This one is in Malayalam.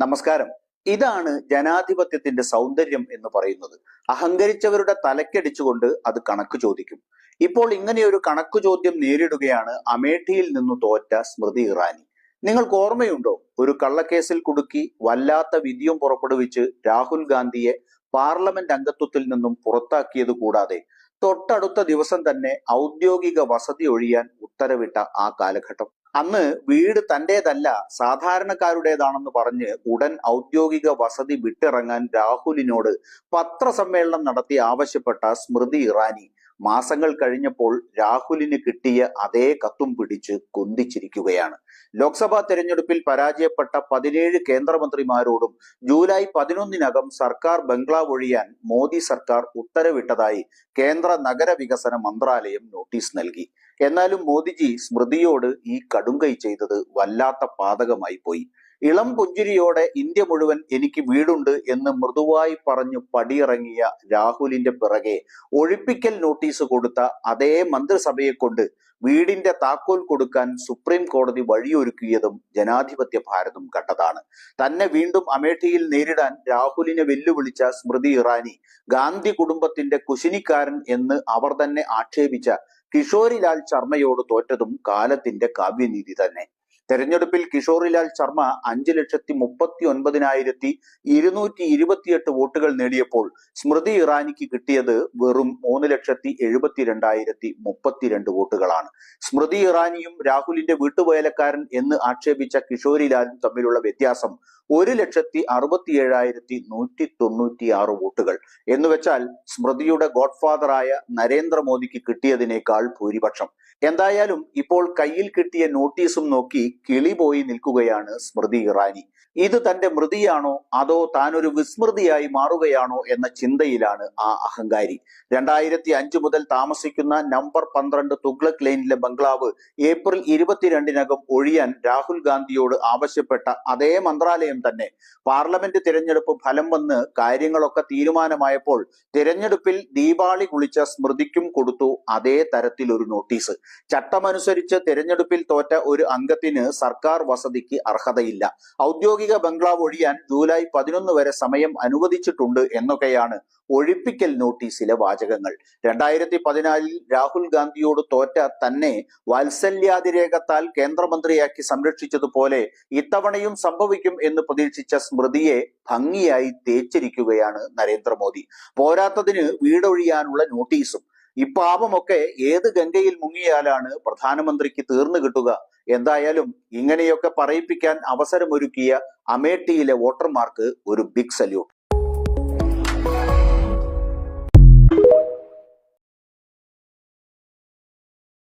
നമസ്കാരം. ഇതാണ് ജനാധിപത്യത്തിന്റെ സൗന്ദര്യം എന്ന് പറയുന്നത്. അഹങ്കരിച്ചവരുടെ തലക്കടിച്ചുകൊണ്ട് അത് കണക്ക് ചോദിക്കും. ഇപ്പോൾ ഇങ്ങനെയൊരു കണക്ക് ചോദ്യം നേരിടുകയാണ് അമേഠിയിൽ നിന്നു തോറ്റ സ്മൃതി ഇറാനി. നിങ്ങൾക്ക് ഓർമ്മയുണ്ടോ? ഒരു കള്ളക്കേസിൽ കുടുക്കി വല്ലാത്ത വിധിയും പുറപ്പെടുവിച്ച് രാഹുൽ ഗാന്ധിയെ പാർലമെന്റ് അംഗത്വത്തിൽ നിന്നും പുറത്താക്കിയത് കൂടാതെ തൊട്ടടുത്ത ദിവസം തന്നെ ഔദ്യോഗിക വസതി ഒഴിയാൻ ഉത്തരവിട്ട ആ കാലഘട്ടം. അന്ന് വീട് തന്റേതല്ല സാധാരണക്കാരുടേതാണെന്ന് പറഞ്ഞ് ഉടൻ ഔദ്യോഗിക വസതി വിട്ടിറങ്ങാൻ രാഹുലിനോട് പത്രസമ്മേളനം നടത്തി ആവശ്യപ്പെട്ട സ്മൃതി ഇറാനി. മാസങ്ങൾ കഴിഞ്ഞപ്പോൾ രാഹുലിന് കിട്ടിയ അതേ കത്തും പിടിച്ച് കൊന്തിച്ചിരിക്കുകയാണ്. ലോക്സഭാ തെരഞ്ഞെടുപ്പിൽ പരാജയപ്പെട്ട പതിനേഴ് കേന്ദ്രമന്ത്രിമാരോടും ജൂലൈ പതിനൊന്നിനകം സർക്കാർ ബംഗ്ലാവ് ഒഴിയാൻ മോദി സർക്കാർ ഉത്തരവിട്ടതായി കേന്ദ്ര നഗരവികസന മന്ത്രാലയം നോട്ടീസ് നൽകി. എന്നാലും മോദിജി സ്മൃതിയോട് ഈ കടുങ്കൈ ചെയ്തത് വല്ലാത്ത പാതകമായി പോയി. ഇളം പുഞ്ചിരിയോടെ ഇന്ത്യ മുഴുവൻ എനിക്ക് വീടുണ്ട് എന്ന് മൃദുവായി പറഞ്ഞു പടിയിറങ്ങിയ രാഹുലിന്റെ പിറകെ ഒഴിപ്പിക്കൽ നോട്ടീസ് കൊടുത്ത അതേ മന്ത്രിസഭയെ കൊണ്ട് വീടിന്റെ താക്കോൽ കൊടുക്കാൻ സുപ്രീം കോടതി വഴിയൊരുക്കിയതും ജനാധിപത്യ ഭാരതം കണ്ടതാണ്. തന്നെ വീണ്ടും അമേഠിയിൽ നേരിടാൻ രാഹുലിനെ വെല്ലുവിളിച്ച സ്മൃതി ഇറാനി ഗാന്ധി കുടുംബത്തിന്റെ കുശിനിക്കാരൻ എന്ന് അവർ തന്നെ ആക്ഷേപിച്ച കിഷോരിലാൽ ശർമ്മയോട് തോറ്റതും കാലത്തിന്റെ കാവ്യനീതി തന്നെ. തെരഞ്ഞെടുപ്പിൽ കിഷോറിലാൽ ശർമ്മ അഞ്ച് ലക്ഷത്തി മുപ്പത്തി ഒൻപതിനായിരത്തി ഇരുന്നൂറ്റി ഇരുപത്തിയെട്ട് വോട്ടുകൾ നേടിയപ്പോൾ സ്മൃതി ഇറാനിക്ക് കിട്ടിയത് വെറും മൂന്ന് ലക്ഷത്തി എഴുപത്തിരണ്ടായിരത്തി മുപ്പത്തിരണ്ട് വോട്ടുകളാണ്. സ്മൃതി ഇറാനിയും രാഹുലിന്റെ വീട്ടുവേലക്കാരൻ എന്ന് ആക്ഷേപിച്ച കിഷോരിലാലും തമ്മിലുള്ള വ്യത്യാസം ഒരു ലക്ഷത്തി അറുപത്തി ഏഴായിരത്തി നൂറ്റി തൊണ്ണൂറ്റി ആറ് വോട്ടുകൾ. എന്ന് വെച്ചാൽ സ്മൃതിയുടെ ഗോഡ്ഫാദറായ നരേന്ദ്രമോദിക്ക് കിട്ടിയതിനേക്കാൾ ഭൂരിപക്ഷം. എന്തായാലും ഇപ്പോൾ കയ്യിൽ കിട്ടിയ നോട്ടീസും നോക്കി കിളി പോയി നിൽക്കുകയാണ് സ്മൃതി ഇറാനി. ഇത് തന്റെ മൃതിയാണോ? അതോ താനൊരു വിസ്മൃതിയായി മാറുകയാണോ എന്ന ചിന്തയിലാണ് ആ അഹങ്കാരി. രണ്ടായിരത്തി അഞ്ചു മുതൽ താമസിക്കുന്ന നമ്പർ പന്ത്രണ്ട് തുഗ്ലക് ലൈനിലെ ബംഗ്ലാവ് ഏപ്രിൽ ഇരുപത്തിരണ്ടിനകം ഒഴിയാൻ രാഹുൽ ഗാന്ധിയോട് ആവശ്യപ്പെട്ട അതേ മന്ത്രാലയം തന്നെ. പാർലമെന്റ് തിരഞ്ഞെടുപ്പ് ഫലം വന്ന് കാര്യങ്ങളൊക്കെ തീരുമാനമായപ്പോൾ തിരഞ്ഞെടുപ്പിൽ ദീപാവളി കുളിച്ച സ്മൃതിക്കും കൊടുത്തു അതേ തരത്തിൽ ഒരു നോട്ടീസ്. ചട്ടമനുസരിച്ച് തിരഞ്ഞെടുപ്പിൽ തോറ്റ ഒരു അംഗത്തിന് സർക്കാർ വസതിക്ക് അർഹതയില്ല. ഔദ്യോഗിക ബംഗ്ലാവ് ഒഴിയാൻ ജൂലൈ പതിനൊന്ന് വരെ സമയം അനുവദിച്ചിട്ടുണ്ട് എന്നൊക്കെയാണ് ഒഴിപ്പിക്കൽ നോട്ടീസിലെ വാചകങ്ങൾ. രണ്ടായിരത്തി പതിനാലിൽ രാഹുൽ ഗാന്ധിയോട് തോറ്റ തന്നെ വാത്സല്യാതിരേഖത്താൽ കേന്ദ്രമന്ത്രിയാക്കി സംരക്ഷിച്ചതുപോലെ ഇത്തവണയും സംഭവിക്കും എന്ന് പ്രതീക്ഷിച്ച സ്മൃതിയെ ഭംഗിയായി തേച്ചിരിക്കുകയാണ് നരേന്ദ്രമോദി. പോരാത്തതിന് വീടൊഴിയാനുള്ള നോട്ടീസും. ഈ പാപമൊക്കെ ഏത് ഗംഗയിൽ മുങ്ങിയാലാണ് പ്രധാനമന്ത്രിക്ക് തീർന്നു കിട്ടുക? എന്തായാലും ഇങ്ങനെയൊക്കെ പറയിപ്പിക്കാൻ അവസരമൊരുക്കിയ അമേഠിയിലെ വോട്ടർമാർക്ക് ഒരു ബിഗ് സല്യൂട്ട്